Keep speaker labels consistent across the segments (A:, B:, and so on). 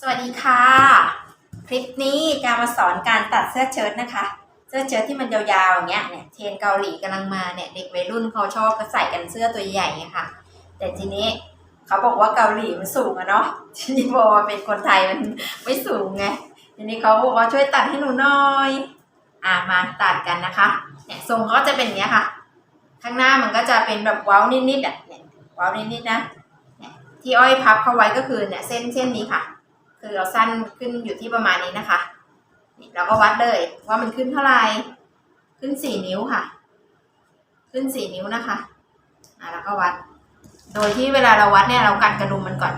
A: สวัสดีค่ะ คลิปนี้จะมาสอนการตัดเสื้อเชิ้ตนะคะ เสื้อเชิ้ตที่มันยาวๆอย่างเงี้ยเนี่ยเทรนเกาหลีกำลังมาเนี่ยเด็กวัยรุ่นเขาชอบก็ใส่กันเสื้อตัวใหญ่ไงค่ะ แต่ทีนี้เขาบอกว่าเกาหลีมันสูงอะเนาะทีนี้บอกว่าเป็นคนไทยมันไม่สูงไงทีนี้เขาบอกว่าช่วยตัดให้หนูหน่อยอ่ามาตัดกันนะคะเนี่ยทรงเขาก็จะเป็นอย่างเงี้ยค่ะ ข้างหน้ามันก็จะเป็นแบบเว้านิดๆอะเนี่ยเว้านิดๆนะที่อ้อยพับเข้าไว้ก็คือเนี่ยเส้นเส้นนี้ค่ะ คือเราสั้นขึ้นอยู่ที่ประมาณนี้นะคะนี่เราก็วัดเลยว่ามันขึ้นเท่าไหร่ขึ้นสี่นิ้วค่ะ ขึ้นสี่นิ้วนะคะอ่าแล้วก็วัด โดยที่เวลาเราวัดเนี่ยเรากัดกระดุมมันก่อน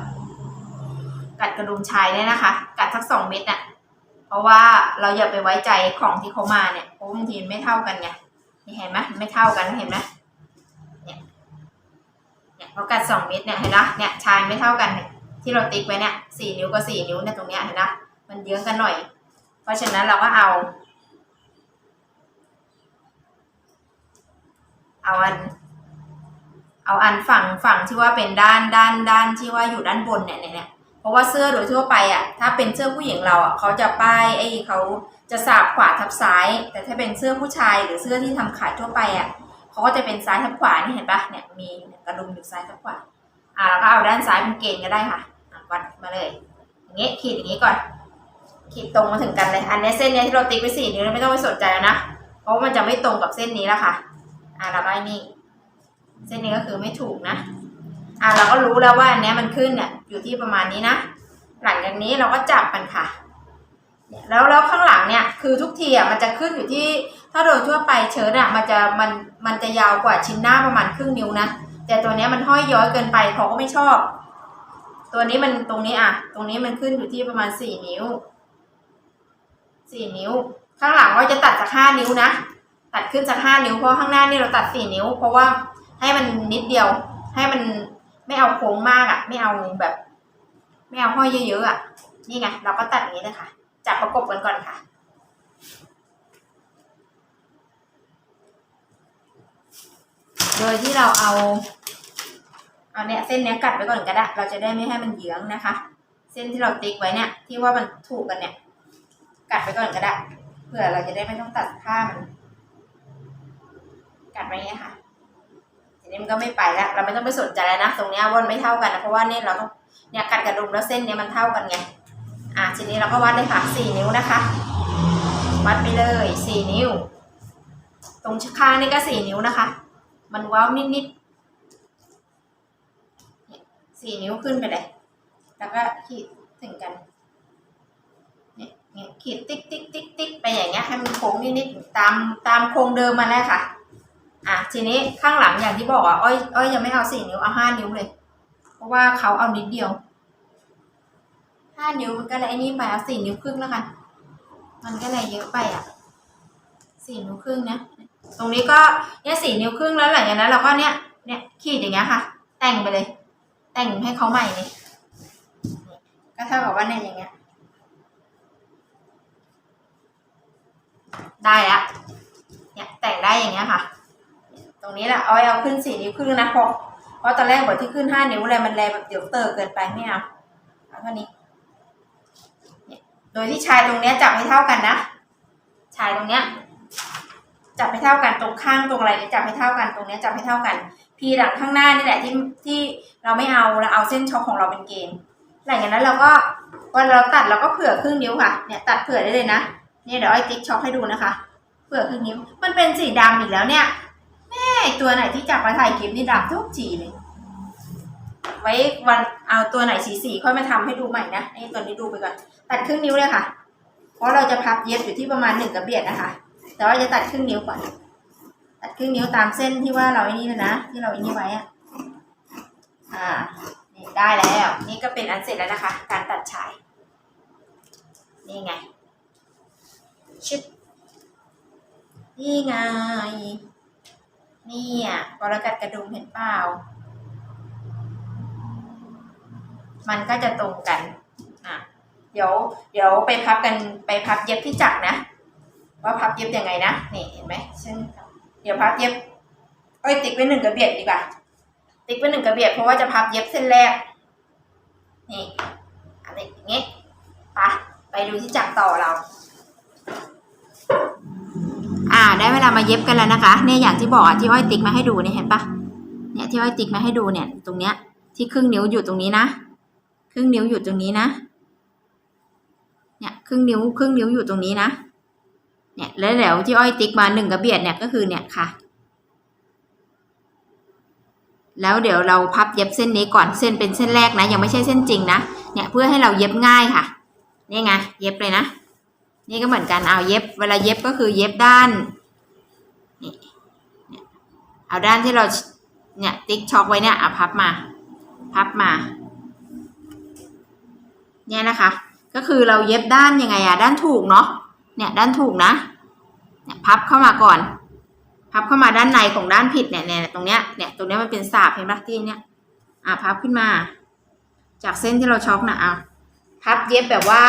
A: กัดกระดุมชายเนี่ยนะคะ กัดสักสองเม็ดน่ะเพราะว่าเราอย่าไปไว้ใจของที่เขามาเนี่ยเพราะบางทีไม่เท่ากันไงนี่เห็นไหมไม่เท่ากันเห็นไหมเนี่ยเนี่ยพอกัดสองเม็ดเนี่ยเห็นนะเนี่ยชายไม่เท่ากันเนี่ย ที่เราติ๊กไว้เนี่ยสี่นิ้วกับสี่นิ้วเนี่ยตรงเนี้ยเห็นนะมันเยื้องกันหน่อย เพราะฉะนั้นเราก็เอา เอาอัน เอาอันฝั่งฝั่งที่ว่าเป็นด้านด้านด้านที่ว่าอยู่ด้านบนเนี่ยเนี่ยเนี่ยเพราะว่าเสื้อโดยทั่วไปอะถ้าเป็นเสื้อผู้หญิงเราอะเขาจะป้ายไอ้เขาจะสาบขวาทับซ้าย แต่ถ้าเป็นเสื้อผู้ชายหรือเสื้อที่ทำขายทั่วไปอะเขาก็จะเป็นซ้ายทับขวานี่เห็นปะเนี่ยมีกระดุมอยู่ซ้ายทับขวาอ่าแล้วก็เอาด้านซ้ายเป็นเกณฑ์ก็ได้ค่ะ วัดมาเลยอย่างเงี้ยขีดอย่างงี้ก่อน ขีดตรงมาถึงกันเลย อันเนี้ยเส้นเนี้ยที่เราติ๊กไปสี่นิ้วเนี่ยไม่ต้องไปสนใจแล้วนะ เพราะว่ามันจะไม่ตรงกับเส้นนี้แล้วค่ะ อ่าแล้วก็ไอ้นี่ เส้นนี้ก็คือไม่ถูกนะ อ่าเราก็รู้แล้วว่าอันเนี้ยมันขึ้นเนี่ยอยู่ที่ประมาณนี้นะ หลังจากนี้เราก็จับมันค่ะแล้วแล้วข้างหลังเนี่ยคือทุกทีอะมันจะขึ้นอยู่ที่ถ้าโดยทั่วไปเชิ้ตอะมันจะมันมันจะยาวกว่าชิ้นหน้าประมาณครึ่งนิ้วนะแต่ตัวเนี้ยมันห้อยย้อยเกินไปเขาก็ไม่ชอบ ตัวนี้มันตรงนี้อะ ตรงนี้มันขึ้นอยู่ที่ประมาณสี่นิ้วสี่นิ้ว ข้างหลังเราจะตัดจากห้านิ้วนะ ตัดขึ้นจากห้านิ้วเพราะข้างหน้านี่เราตัดสี่นิ้ว เพราะว่าให้มันนิดเดียว ให้มันไม่เอาโค้งมากอะ ไม่เอาแบบ ไม่เอาห้อยเยอะๆอะ นี่ไงเราก็ตัดอย่างนี้เลยค่ะจับประกบกันก่อนค่ะโดยที่เราเอา เอาเนี่ยเส้นเนี้ยกัดไว้ก่อนก็ได้เราจะได้ไม่ให้มันเยื้องนะคะ เส้นที่เราติ๊กไว้เนี่ย ที่ว่ามันถูกกันเนี่ย กัดไว้ก่อนก็ได้เผื่อเราจะได้ไม่ต้องตัดผ้ามัน กัดไว้เนี่ยค่ะทีนี้มันก็ไม่ไปแล้ว เราไม่ต้องไปสนใจแล้วนะตรงเนี้ยว่นไม่เท่ากันนะเพราะว่าเนี่ยเราต้องเนี่ยกัดกระดุมแล้วเส้นเนี้ยมันเท่ากันไงอะทีนี้เราก็วัดเลยค่ะสี่นิ้วนะคะวัดไปเลยสี่นิ้ว ตรงข้างนี่ก็สี่นิ้วนะคะ มันว้าวนิดๆ สี่นิ้วขึ้นไปเลย แล้วก็ขีดถึงกันเนี่ยเนี่ยขีดติ๊กติ๊กติ๊กติ๊กไปอย่างเงี้ยให้มันโค้งนิดๆตามตามโครงเดิมมาแล้วค่ะ อะทีนี้ข้างหลังอย่างที่บอกอะอ้อยอ้อยยังไม่เอาสี่นิ้วเอาห้านิ้วเลย เพราะว่าเขาเอานิดเดียวห้านิ้วมันก็เลยไอ้นี่ไปเอาสี่นิ้วครึ่งแล้วกัน มันก็เลยเยอะไปอะสี่นิ้วครึ่งนะตรงนี้ก็เนี่ยสี่นิ้วครึ่งแล้วหลังจากนั้นเราก็เนี่ยเนี่ยขีดอย่างเงี้ยค่ะ แต่งไปเลย แต่งให้เขาใหม่เลยก็เท่ากับว่าเนี่ยอย่างเงี้ย ได้ละเนี่ยแต่งได้อย่างเงี้ยค่ะ ตรงนี้แหละเอาเอาขึ้นสี่นิ้วครึ่งนะเพราะเพราะตอนแรกบอกที่ขึ้นห้านิ้วอะไรมันแรงแบบเดี๋ยวเตอเกินไปไม่เอาเอาเท่านี้เนี่ยโดยที่ชายตรงเนี้ยจับให้เท่ากันนะ ชายตรงเนี้ย จับให้เท่ากันตรงข้างตรงอะไรเนี่ยจับให้เท่ากันตรงนี้จับให้เท่ากันพีหลังข้างหน้านี่แหละที่ที่เราไม่เอาเราเอาเส้นช็อคของเราเป็นเกณฑ์หลังจากนั้นเราก็วันเราตัดเราก็เผื่อครึ่งนิ้วค่ะเนี่ยตัดเผื่อได้เลยนะเนี่ยเดี๋ยวไอ้ติ๊กช็อคให้ดูนะคะ เผื่อครึ่งนิ้วมันเป็นสีดำอีกแล้วเนี่ยแม่ตัวไหนที่จับมาถ่ายคลิปนี่ดำทุกจีเลยไว้วันเอาตัวไหนสีสีค่อยมาทำให้ดูใหม่นะไอ้ตัวนี้ดูไปก่อนตัดครึ่งนิ้วเลยค่ะ เพราะเราจะพับเย็บอยู่ที่ประมาณหนึ่งกระเบียดนะคะ แต่ว่าจะตัดครึ่งนิ้วก่อน ตัดครึ่งนิ้วตามเส้นที่ว่าเราไอ้นี่เลยนะ ที่เราไอ้นี่ไว้อะอ่านี่ได้แล้ว นี่ก็เป็นอันเสร็จแล้วนะคะ การตัดฉาย นี่ไง ชิปนี่ไง นี่อะพอเรากัดกระดุมเห็นเปล่า มันก็จะตรงกัน อะ เดี๋ยว เดี๋ยวไปพับกัน ไปพับเย็บที่จักรนะ ว่าพับเย็บยังไงนะนี่เห็นไหมซึ่งเดี๋ยวพับเย็บเอ้ยติ๊กไว้หนึ่งกระเบียดดีกว่า ติ๊กไว้หนึ่งกระเบียดเพราะว่าจะพับเย็บเส้นแรก นี่อะไรอย่างเงี้ยดูที่จักต่อเรา อ่า ได้เวลามาเย็บกันแล้วนะคะเนี่ยอย่างที่บอกอะที่อ้อยติ๊กมาให้ดูเนี่ยเห็นปะเนี่ยที่อ้อยติ๊กมาให้ดูเนี่ย ตรงเนี้ย ที่ครึ่งนิ้วอยู่ตรงนี้นะครึ่งนิ้วอยู่ตรงนี้นะ เนี่ยครึ่งนิ้วครึ่งนิ้วอยู่ตรงนี้นะ เนี่ยแล้วเดี๋ยวที่อ้อยติ๊กมาหนึ่งกระเบียดเนี่ยก็คือเนี่ยค่ะ แล้วเดี๋ยวเราพับเย็บเส้นนี้ก่อนเส้นเป็นเส้นแรกนะ ยังไม่ใช่เส้นจริงนะเนี่ยเพื่อให้เราเย็บง่ายค่ะ นี่ไงเย็บเลยนะ นี่ก็เหมือนกันเอาเย็บ เวลาเย็บก็คือเย็บด้านนี่เนี่ยเอาด้านที่เราเนี่ยติ๊กช็อกไว้เนี่ยเอาพับมา พับมาเนี่ยนะคะ ก็คือเราเย็บด้านยังไงอะด้านถูกเนาะ เนี่ยด้านถูกนะเนี่ยพับเข้ามาก่อน พับเข้ามาด้านในของด้านผิดเนี่ยเนี่ยตรงเนี้ยเนี่ยตรงเนี้ยมันเป็นสาบเห็นปะที่เนี้ยอะพับขึ้นมา จากเส้นที่เราช็อกนะเอาพับเย็บแบบว่า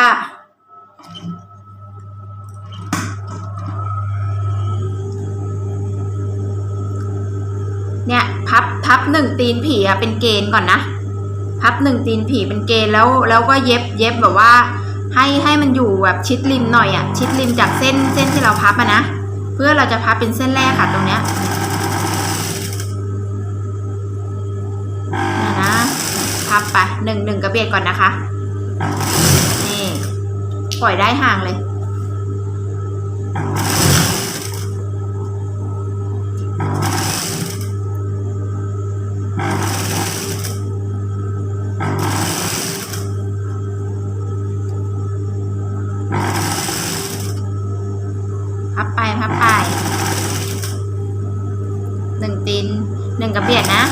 A: เนี่ยพับพับหนึ่งตีนผีอะเป็นเกณฑ์ก่อนนะ พับหนึ่งตีนผีเป็นเกณฑ์แล้วแล้วก็เย็บเย็บแบบว่า ให้ให้มันอยู่แบบชิดริมหน่อยอะชิดริมจากเส้นเส้นที่เราพับอะนะ เพื่อเราจะพับเป็นเส้นแรกค่ะตรงเนี้ยนี่ยนะพับไปหนึ่งหนึ่งกระเบียดก่อนนะคะ นี่ ปล่อยได้ห่างเลย พับไปหนึ่งตีนหนึ่งกระเบียดนะ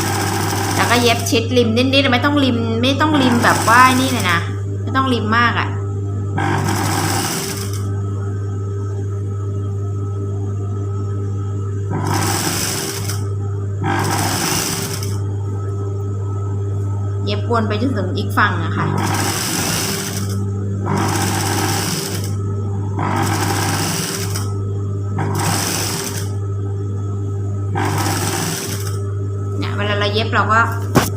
A: แล้วก็เย็บชิดริมนิดๆไม่ต้องริมไม่ต้องริมแบบว่านี่เลยนะ ไม่ต้องริมมากอะ่ะเย็บวนไปจนถึงอีกฝั่งอะค่ะ เราก็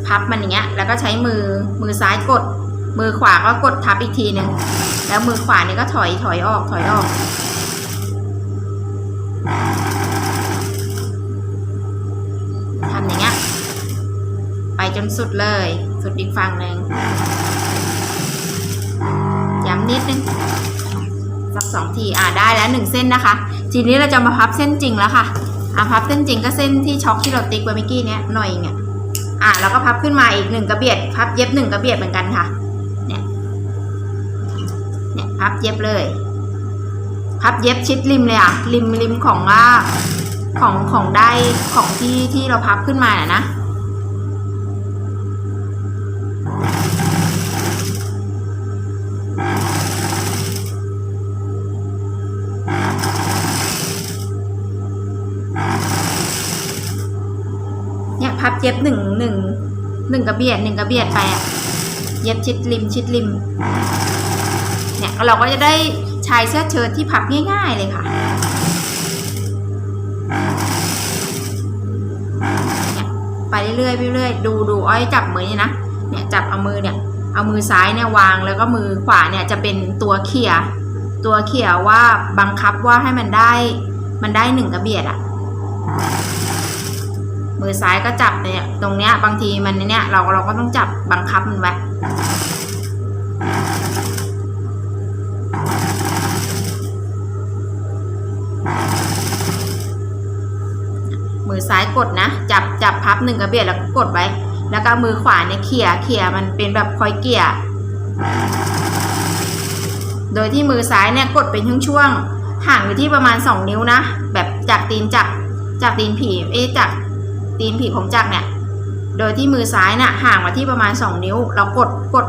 A: พับมันอย่างเงี้ย แล้วก็ใช้มือมือซ้ายกด มือขวาก็กดทับอีกทีหนึ่งแล้วมือขวานี่ก็ถอยถอยออกถอยออกทำอย่างเงี้ยไปจนสุดเลย สุดอีกฝั่งหนึ่งย้ำนิดนึงสักสองทีอ่าได้แล้วหนึ่งเส้นนะคะ ทีนี้เราจะมาพับเส้นจริงแล้วค่ะอะพับเส้นจริงก็เส้นที่ช็อกที่เราติ๊กไว้เมื่อกี้เนี้ยหน่อยเงี้ย อะแล้วก็พับขึ้นมาอีกหนึ่งกระเบียด พับเย็บหนึ่งกระเบียดเหมือนกันค่ะ เนี่ย เนี่ยพับเย็บเลย พับเย็บชิดริมเลยอะ ริมริมของว่าของของได้ของที่ที่เราพับขึ้นมาน่ะนะ เย็บหนึ่งหนึ่งหนึ่งกระเบียดหนึ่งกระเบียดไปอะเย็บชิดริมชิดริม เนี่ยเราก็จะได้ชายเสื้อเชิ้ตที่พับง่าย ๆเลยค่ะเนี่ยไปเรื่อยๆไปเรื่อยๆดูดูอ้อยจับมือนี่นะเนี่ยจับเอามือเนี่ยเอามือซ้ายเนี่ยวางแล้วก็มือขวาเนี่ยจะเป็นตัวเขี่ยตัวเขี่ยว่าบังคับว่าให้มันได้มันได้หนึ่งกระเบียดอะ มือซ้ายก็จับเนี่ยตรงเนี้ยบางทีมันเนี่ยเราเราก็ต้องจับบังคับมันไว้มือซ้ายกดนะจับจับพับหนึ่งกระเบียดแล้วก็กดไว้ แล้วก็มือขวาเนี่ยเขี่ยเขี่ยมันเป็นแบบคอยเกี่ยโดยที่มือซ้ายเนี่ยกดเป็นช่วงๆห่างอยู่ที่ประมาณ 2 นิ้วนะ แบบจากตีนจักรจากตีนผีเอ๊จาก ตีนผีของจักรเนี่ย โดยที่มือซ้ายน่ะห่างมาที่ประมาณ 2 นิ้ว เรากดกด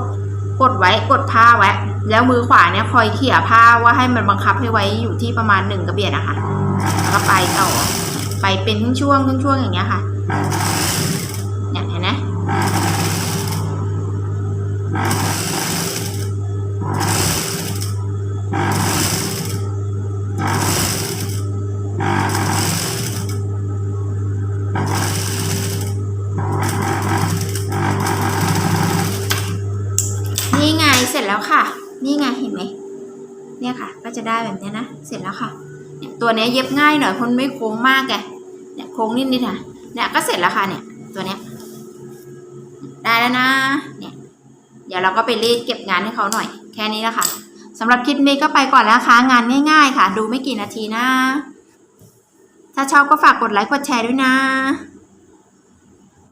A: กดไว้กดผ้าไว้ แล้วมือขวาเนี่ยคอยเขี่ยผ้าว่าให้มันบังคับให้ไว้อยู่ที่ประมาณหนึ่งกระเบียดนะคะแล้วก็ไปต่อไปเป็นช่วงๆช่วงๆอย่างเงี้ยค่ะเนี่ยเห็นนะนี่ไงเห็นไหม เนี่ยค่ะ ก็ จะได้แบบเนี้ยนะ เสร็จแล้วค่ะเนี่ยตัวเนี้ยเย็บง่ายหน่อยเพราะมันไม่โค้งมากไงเนี่ยโค้งนิดนิดค่ะเนี่ยก็เสร็จแล้วค่ะเนี่ยตัวเนี้ยได้แล้วนะเนี่ยเดี๋ยวเราก็ไปรีดเก็บงานให้เขาหน่อย แค่นี้แหละค่ะสำหรับคลิปนี้ก็ไปก่อนแล้วนะคะงานง่ายๆ ค่ะ ดูไม่กี่นาทีนะ ถ้าชอบก็ฝากกดไลค์กดแชร์ด้วยนะ